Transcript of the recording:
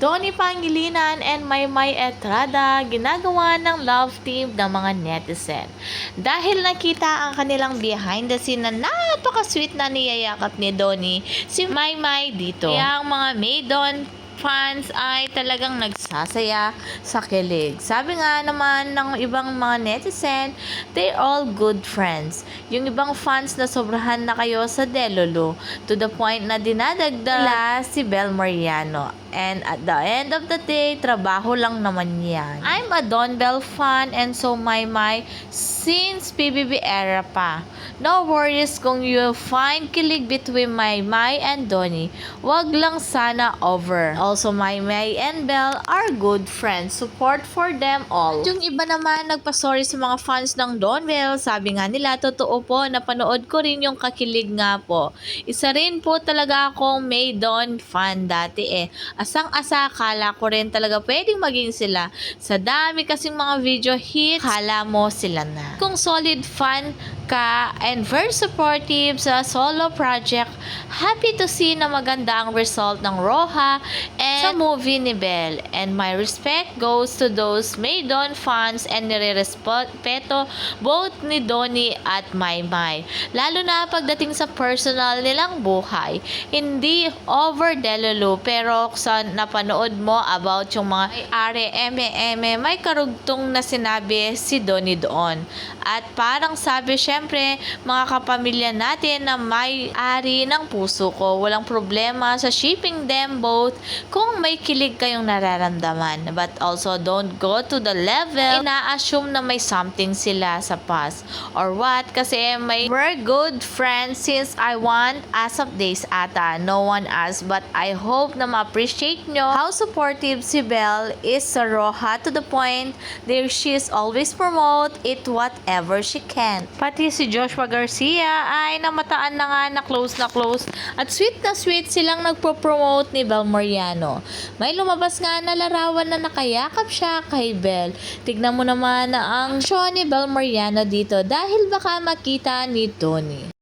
Donnie Pangilinan and Maymay Estrada ginagawa ng love team ng mga netizen. Dahil nakita ang kanilang behind the scene na napaka-sweet na niyayakap ni Donnie si Maymay dito. Kaya ang mga Maydon fans ay talagang nagsasaya sa kilig. Sabi nga naman ng ibang mga netizen, they're all good friends. Yung ibang fans na sobrahan na kayo sa Delolo to the point na dinadagdag nila si Bel Mariano. And at the end of the day, trabaho lang naman yan. I'm a Don Bell fan and so my my since PBB era pa. No worries kung you find kilig between my my and Donnie. Wag lang sana over. Also, my my and Bell are good friends. Support for them all. Yung iba naman nagpasorry sa mga fans ng Don Bell. Sabi nga nila, totoo po, napanood ko rin yung kakilig nga po. Isa rin po talaga akong May Don fan dati eh. Asang-asa, kala ko rin talaga pwedeng maging sila. Sa dami kasing mga video hits, kala mo sila na. Kung solid fan ka and very supportive sa solo project, happy to see na maganda ang result ng Roha and sa movie ni Belle. And my respect goes to those Maydon fans and nire-respeto both ni Donnie at Maymay. Lalo na pagdating sa personal nilang buhay. Hindi over delulu pero sa napanood mo about yung mga are eme-eme may karugtong na sinabi si Donnie doon. At parang sabi syempre mga kapamilya natin na may ari ng puso ko. Walang problema sa shipping them both kung may kilig kayong nararamdaman. But also don't go to the level ina-assume na may something sila sa past. Or what? Kasi may we're good friends since I want as of days ata. No one asked but I hope na ma-appreciate nyo how supportive si Belle is sa Roha to the point there she's always promote it whatever she can. Pati si Joshua Garcia ay namataan na nga na close na close at sweet na sweet silang nagpo-promote ni Bel Mariano. May lumabas nga na larawan na nakayakap siya kay Bel. Tignan mo naman na ang show ni Bel Mariano dito dahil baka makita ni Tony.